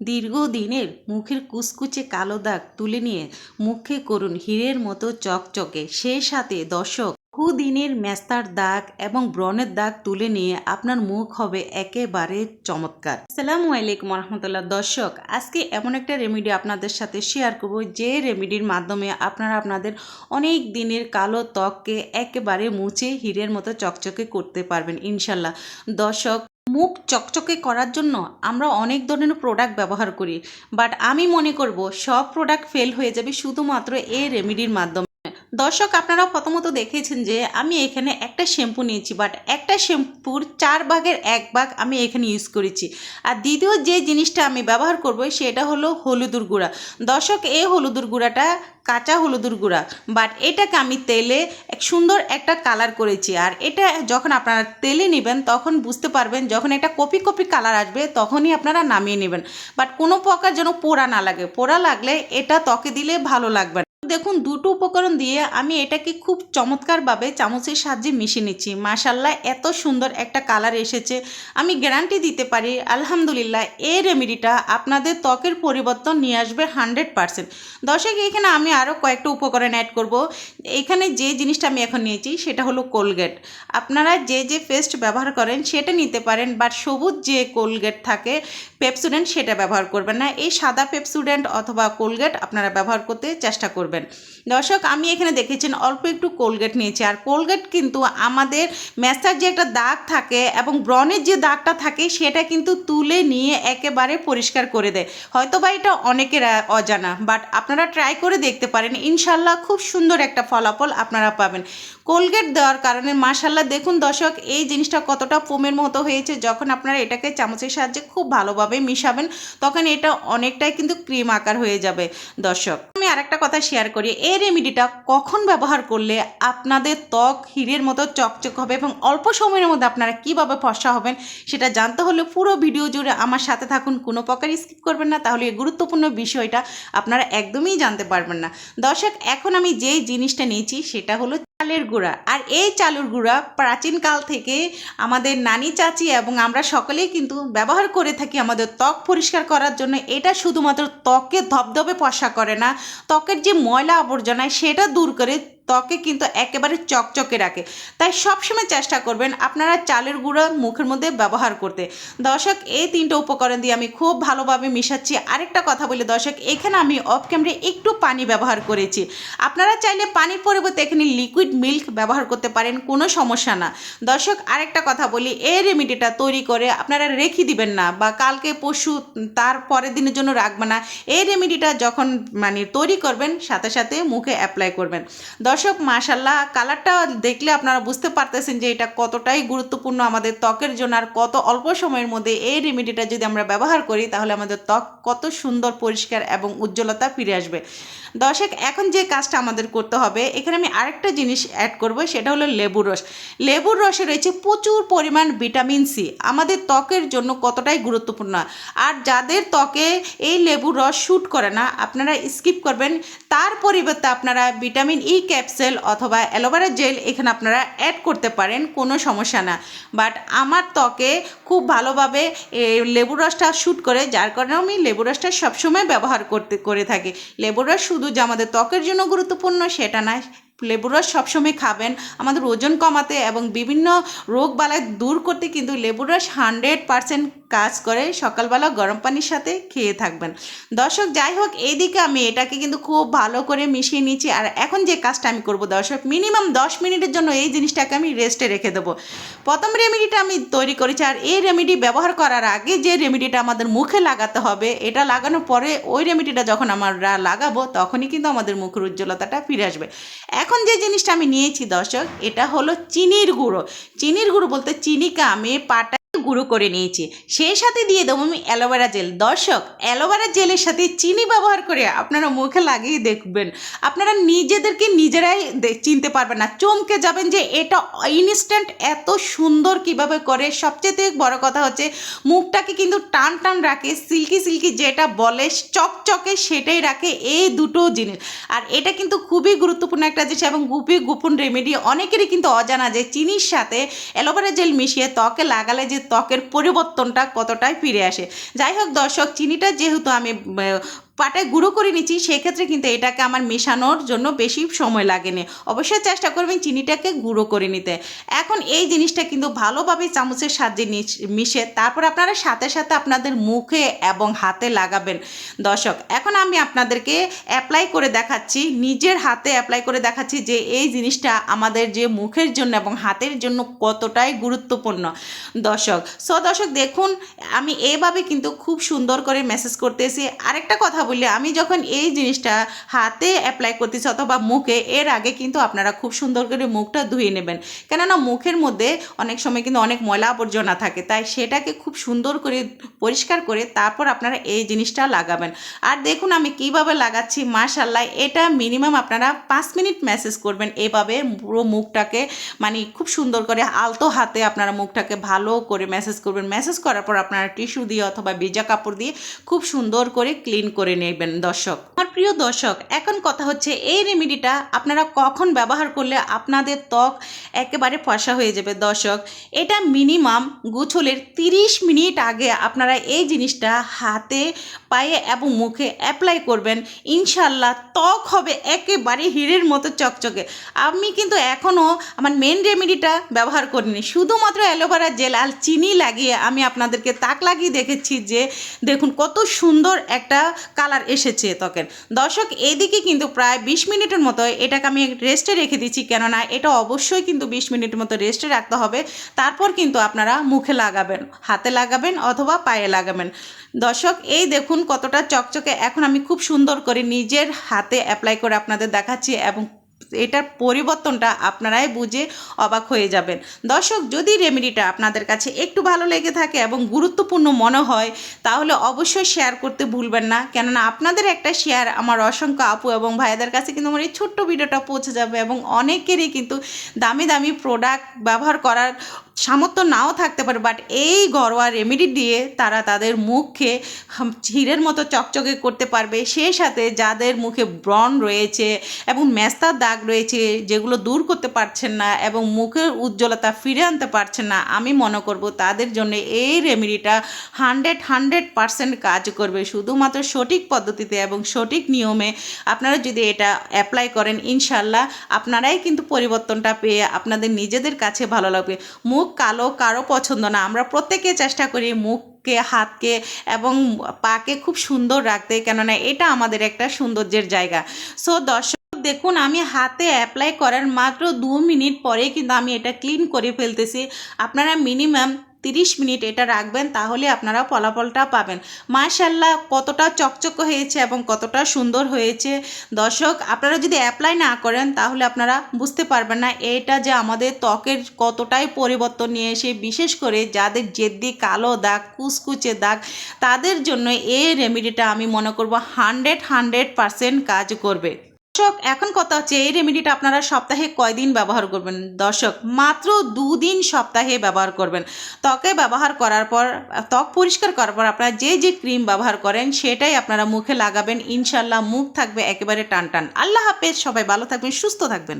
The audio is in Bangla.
দীর্ঘদিনের মুখের কুচকুচে কালো দাগ তুলে নিয়ে মুখে করুন হীরের মতো চকচকে। সে সাথে দর্শক, বহুদিনের মেস্তার দাগ এবং ব্রণের দাগ তুলে নিয়ে আপনার মুখ হবে একেবারে চমৎকার। আসসালামু আলাইকুম রহমতুল্লাহ। দর্শক, আজকে এমন একটা রেমেডি আপনাদের সাথে শেয়ার করব। যে রেমেডির মাধ্যমে আপনারা আপনাদের অনেক দিনের কালো ত্বককে একেবারে মুছে হীরের মতো চকচকে করতে পারবেন, ইনশাল্লাহ। দর্শক মুখ চকচকে করার জন্য আমরা অনেক ধরনের প্রোডাক্ট ব্যবহার করি। বাট আমি মনে করব সব প্রোডাক্ট ফেল হয়ে যাবে শুধুমাত্র এই রেমেডির মাধ্যমে। দর্শক, আপনারা প্রথমত দেখেছেন যে আমি এখানে একটা শ্যাম্পু নিয়েছি বাট একটা শ্যাম্পুর চার ভাগের এক ভাগ আমি এখানে ইউজ করেছি। আর দ্বিতীয় যে জিনিসটা আমি ব্যবহার করব, সেটা হলো হলুদুর গুঁড়া। দর্শক, এই হলুদুর গুঁড়াটা কাঁচা হলুদুর গুঁড়া বাট এটাকে আমি তেলে এক সুন্দর একটা কালার করেছি। আর এটা যখন আপনারা তেলে নেবেন, তখন বুঝতে পারবেন যখন একটা কপি কপি কালার আসবে, তখনই আপনারা নামিয়ে নেবেন। বাট কোনো প্রকার যেন পোড়া না লাগে। পোড়া লাগলে এটা ত্বকে দিলে ভালো লাগবে দেখুন, দুটো উপকরণ দিয়ে আমি এটাকে খুব চমৎকারভাবে চামচের সাহায্যে মিশিয়ে নিচ্ছি। মাশাল্লাহ এত সুন্দর একটা কালার এসেছে। আমি গ্যারান্টি দিতে পারি, আলহামদুলিল্লাহ এই রেমেডিটা আপনাদের ত্বকের পরিবর্তন নিয়ে আসবে হান্ড্রেড পারসেন্ট। দর্শক, এখানে আমি আরও কয়েকটা উপকরণ অ্যাড করব। এখানে যে জিনিসটা আমি এখন নিয়েছি, সেটা হলো কোলগেট। আপনারা যে যে পেস্ট ব্যবহার করেন, সেটা নিতে পারেন, বাট সবুজ যে কোলগেট থাকে, পেপসুডেন্ট সেটা ব্যবহার করবেন না। এই সাদা পেপসুডেন্ট অথবা কোলগেট আপনারা ব্যবহার করতে চেষ্টা করবেন। দর্শক, আমি এখানে দেখেছেন অল্প একটু কোলগেট নিয়েছি। আর কোলগেট কিন্তু আমাদের ম্যাসার যে একটা দাগ থাকে এবং ব্রণের যে দাগটা থাকে, সেটা কিন্তু তুলে নিয়ে একেবারে পরিষ্কার করে দেয়। হয়তো বা এটা অনেকের অজানা, বাট আপনারা ট্রাই করে দেখতে পারেন। ইনশাল্লাহ খুব সুন্দর একটা ফলাফল আপনারা পাবেন। কোলগেট দেওয়ার কারণে মাশাল্লাহ দেখুন দর্শক, এই জিনিসটা কতটা ফোমের মতো হয়েছে। যখন আপনারা এটাকে চামচের সাহায্যে খুব ভালোভাবে মিশাবেন, তখন এটা অনেকটাই কিন্তু ক্রিম আকার হয়ে যাবে। দর্শক আমি আরেকটা কথা শেয়ার করি। এই রেমিডিটা কখন ব্যবহার করলে আপনাদের ত্বক হিরের মতো চকচক হবে এবং অল্প সময়ের মধ্যে আপনারা কীভাবে ফর্সা হবেন সেটা জানতে হলে পুরো ভিডিও জুড়ে আমার সাথে থাকুন। কোনো প্রকার স্কিপ করবেন না। তাহলে এই গুরুত্বপূর্ণ বিষয়টা আপনারা একদমই জানতে পারবেন না। দর্শক, এখন আমি যেই জিনিসটা নিয়েছি সেটা হলো চালের গুঁড়া। আর এই চালুর গুঁড়া প্রাচীনকাল থেকে আমাদের নানি, চাচি এবং আমরা সকলেই কিন্তু ব্যবহার করে থাকি আমাদের ত্বক পরিষ্কার করার জন্য। এটা শুধুমাত্র ত্বকে ধপধপে পশা করে না, ত্বকের যে ময়লা আবর্জনা সেটা দূর করে ত্বকে কিন্তু একেবারে চকচকে রাখে। তাই সবসময় চেষ্টা করবেন আপনারা চালের গুঁড়া মুখের মধ্যে ব্যবহার করতে। দর্শক, এই তিনটে উপকরণ দিয়ে আমি খুব ভালোভাবে মিশাচ্ছি। আরেকটা কথা বলি দর্শক, এখানে আমি অফ ক্যামেরে একটু পানি ব্যবহার করেছি। আপনারা চাইলে পানির পরিবর্তে এখানে লিকুইড মিল্ক ব্যবহার করতে পারেন, কোনো সমস্যা না। দর্শক, আরেকটা কথা বলি, এই রেমেডিটা তৈরি করে আপনারা রেখে দিবেন না বা কালকে পশু তার পরের দিনের জন্য রাখবে না। এই রেমেডিটা যখন মানে তৈরি করবেন, সাথে সাথে মুখে অ্যাপ্লাই করবেন। দর্শক মাশাল্লাহ কালারটা দেখলে আপনারা বুঝতে পারতেছেন যে এটা কতটাই গুরুত্বপূর্ণ আমাদের ত্বকের জন্য আর কত অল্প সময়ের মধ্যে এই রেমেডিটা যদি আমরা ব্যবহার করি, তাহলে আমাদের ত্বক কত সুন্দর, পরিষ্কার এবং উজ্জ্বলতা ফিরে আসবে। দর্শক, এখন যে কাজটা আমাদের করতে হবে, এখানে আমি আরেকটা জিনিস অ্যাড করব, সেটা হলো লেবুর রস। লেবুর রসে রয়েছে প্রচুর পরিমাণ ভিটামিন সি আমাদের ত্বকের জন্য কতটাই গুরুত্বপূর্ণ। আর যাদের ত্বকে এই লেবুর রস শ্যুট করে না, আপনারা স্কিপ করবেন। তার পরিবর্তে আপনারা ভিটামিন ই ক্যাপসুল অথবা অ্যালোভেরা জেল এখানে আপনারা অ্যাড করতে পারেন, কোনো সমস্যা না। বাট আমার ত্বকে খুব ভালোভাবে লেবুর রসটা শ্যুট করে, যার কারণে আমি লেবু রসটা সবসময় ব্যবহার করতে, করে থাকি। লেবু রস শুধু যে আমাদের ত্বকের জন্য গুরুত্বপূর্ণ সেটা নয় লেবুর রস সবসময় খাবেন। আমাদের ওজন কমাতে এবং বিভিন্ন রোগ বালাই দূর করতে কিন্তু লেবুর রস হান্ড্রেড পারসেন্ট কাজ করে, সকালবেলা গরম পানির সাথে খেয়ে থাকবেন। দর্শক, যাই হোক, এইদিকে আমি এটাকে কিন্তু খুব ভালো করে মিশিয়ে নিচ্ছি। আর এখন যে কাজটা আমি করব দর্শক, মিনিমাম দশ মিনিটের জন্য এই জিনিসটাকে আমি রেস্টে রেখে দেবো। প্রথম রেমেডিটা আমি তৈরি করেছি, আর এই রেমেডি ব্যবহার করার আগে যে রেমেডিটা আমাদের মুখে লাগাতে হবে, এটা লাগানোর পরে ওই রেমেডিটা যখন আমরা লাগাবো, তখনই কিন্তু আমাদের মুখের উজ্জ্বলতাটা ফিরে আসবে। এখন যে জিনিসটা আমি নিয়েছি দর্শক, এটা হলো চিনির গুঁড়ো। চিনির গুঁড়ো বলতে চিনিকে আমি পাটা গুঁড়ো করে নিয়েছি। সেই সাথে দিয়ে দেবো আমি অ্যালোভেরা জেল। দর্শক, অ্যালোভেরা জেলের সাথে চিনি ব্যবহার করে আপনারা মুখে লাগিয়ে দেখবেন। আপনারা নিজেদেরকে নিজেরাই চিনতে পারবেন না। চমকে যাবেন যে এটা ইনস্ট্যান্ট এত সুন্দর কীভাবে করে। সবচেয়ে বড় কথা হচ্ছে, মুখটাকে কিন্তু টান টান রাখে, সিল্কি সিল্কি যেটা বলে, চকচকে সেটাই রাখে এই দুটো জিনিস। আর এটা কিন্তু খুবই গুরুত্বপূর্ণ একটা জিনিস এবং খুবই গোপন রেমেডি অনেকেরই কিন্তু অজানা যে চিনির সাথে অ্যালোভেরা জেল মিশিয়ে ত্বকে লাগালে যে ত্বক ত্বকের পরিবর্তনটা কতটাই ফিরে আসে? যাই হোক দর্শক চিনিটা যেহেতু আমি পাটায় গুঁড়ো করে নিচ্ছি, সেক্ষেত্রে কিন্তু এটাকে আমার মেশানোর জন্য বেশি সময় লাগেনি। অবশ্যই চেষ্টা করবেন চিনিটাকে গুঁড়ো করে নিতে। এখন এই জিনিসটা কিন্তু ভালোভাবে চামচের সাহায্যে মিশে, তারপর আপনারা সাথে সাথে আপনাদের মুখে এবং হাতে লাগাবেন। দর্শক, এখন আমি আপনাদেরকে অ্যাপ্লাই করে দেখাচ্ছি, নিজের হাতে অ্যাপ্লাই করে দেখাচ্ছি যে এই জিনিসটা আমাদের যে মুখের জন্য এবং হাতের জন্য কতটাই গুরুত্বপূর্ণ। দর্শক সো দর্শক দেখুন, আমি এইভাবে কিন্তু খুব সুন্দর করে মেসেজ করতেছি। আরেকটা কথা বললে, আমি যখন এই জিনিসটা হাতে অ্যাপ্লাই করতেছি অথবা মুখে, এর আগে কিন্তু আপনারা খুব সুন্দর করে মুখটা ধুয়ে নেবেন। কেননা মুখের মধ্যে অনেক সময় কিন্তু অনেক ময়লা আবর্জনা থাকে, তাই সেটাকে খুব সুন্দর করে পরিষ্কার করে তারপর আপনারা এই জিনিসটা লাগাবেন। আর দেখুন, আমি কীভাবে লাগাচ্ছি মাশাল্লাহ এটা মিনিমাম আপনারা পাঁচ মিনিট ম্যাসেজ করবেন। এভাবে পুরো মুখটাকে মানে খুব সুন্দর করে আলতো হাতে আপনারা মুখটাকে ভালো করে ম্যাসেজ করবেন। ম্যাসেজ করার পর আপনারা টিস্যু দিয়ে অথবা ভিজা কাপড় দিয়ে খুব সুন্দর করে ক্লিন করে নেবেন, দর্শক। আমার প্রিয় দর্শক, এখন কথা হচ্ছে এই রেমেডিটা আপনারা কখন ব্যবহার করলে আপনাদের ত্বক একেবারে ফসা হয়ে যাবে, দর্শক। এটা মিনিমাম গোছলের তিরিশ মিনিট আগে আপনারা এই জিনিসটা হাতে, পায়ে এবং মুখে অ্যাপ্লাই করবেন। ইনশাল্লাহ ত্বক হবে একেবারে হিরের মতো চকচকে। আমি কিন্তু এখনও আমার মেন রেমেডিটা ব্যবহার করিনি। শুধুমাত্র অ্যালোভেরা জেল আর চিনি লাগিয়ে আমি আপনাদেরকে তাক লাগিয়ে দেখেছি যে, দেখুন কত সুন্দর একটা কালার এসেছে ত্বকের। দর্শক, এদিকে কিন্তু প্রায় বিশ মিনিটের মতো এটাকে আমি রেস্টে রেখে দিচ্ছি, কেননা এটা অবশ্যই কিন্তু বিশ মিনিট মতো রেস্টে রাখতে হবে। তারপর কিন্তু আপনারা মুখে লাগাবেন, হাতে লাগাবেন অথবা পায়ে লাগাবেন। দর্শক, এই দেখুন কতটা চকচকে। এখন আমি খুব সুন্দর করে নিজের হাতে অ্যাপ্লাই করে আপনাদের দেখাচ্ছি এবং এটার পরিবর্তনটা আপনারাই বুঝে অবাক হয়ে যাবেন। দর্শক, যদি রেমেডিটা আপনাদের কাছে একটু ভালো লেগে থাকে এবং গুরুত্বপূর্ণ মনে হয়, তাহলে অবশ্যই শেয়ার করতে ভুলবেন না। কেননা আপনাদের একটা শেয়ার আমার অসংখ্য আপু এবং ভাইদের কাছে কিন্তু আমার এই ছোট্ট ভিডিওটা পৌঁছে যাবে এবং অনেকেরই কিন্তু দামি দামি প্রোডাক্ট ব্যবহার করার সামর্থ্য নাও থাকতে পারে বাট এই ঘরোয়া রেমেডি দিয়ে তারা তাদের মুখকে হিরের মতো চকচকে করতে পারবে। সেই সাথে যাদের মুখে ব্রণ রয়েছে এবং মেস্তার দাগ রয়েছে, যেগুলো দূর করতে পারছেন না এবং মুখের উজ্জ্বলতা ফিরে আনতে পারছেন না, আমি মনে করব তাদের জন্য এই রেমেডিটা হান্ড্রেড হান্ড্রেড পারসেন্ট কাজ করবে। শুধুমাত্র সঠিক পদ্ধতিতে এবং সঠিক নিয়মে আপনারা যদি এটা অ্যাপ্লাই করেন, ইনশাল্লাহ আপনারাই কিন্তু পরিবর্তনটা পেয়ে আপনাদের নিজেদের কাছে ভালো লাগবে। মুখ কালো, কারও পছন্দ না। আমরা প্রত্যেকে চেষ্টা করি মুখকে, হাতকে এবং পাকে খুব সুন্দর রাখতে, কেননা এটা আমাদের একটা সৌন্দর্যের জায়গা। সো দর্শক, দেখুন, আমি হাতে অ্যাপ্লাই করার মাত্র দু মিনিট পরে কিন্তু আমি এটা ক্লিন করে ফেলতেছি। আপনারা মিনিমাম তিরিশ মিনিট এটা রাখবেন, তাহলে আপনারা ফলাফলটা পাবেন। মাশাল্লাহ কতটা চকচক হয়েছে এবং কতটা সুন্দর হয়েছে। দর্শক, আপনারা যদি অ্যাপ্লাই না করেন, তাহলে আপনারা বুঝতে পারবেন না এটা যে আমাদের ত্বকের কতটাই পরিবর্তন নিয়ে এসে, বিশেষ করে যাদের জেদ্দি, কালো দাগ কুচকুচে দাগ, তাদের জন্য এই রেমেডিটা আমি মনে করব হান্ড্রেড হান্ড্রেড পারসেন্ট কাজ করবে। দর্শক, এখন কথা হচ্ছে এই রেমেডিটা আপনারা সপ্তাহে কয়দিন ব্যবহার করবেন? দর্শক, মাত্র দুদিন সপ্তাহে ব্যবহার করবেন। ত্বকে ব্যবহার করার পর, ত্বক পরিষ্কার করার পর আপনারা যে যে ক্রিম ব্যবহার করেন, সেটাই আপনারা মুখে লাগাবেন। ইনশাল্লাহ মুখ থাকবে একেবারে টান টান আল্লাহ হাফেজ, সবাই ভালো থাকবেন, সুস্থ থাকবেন।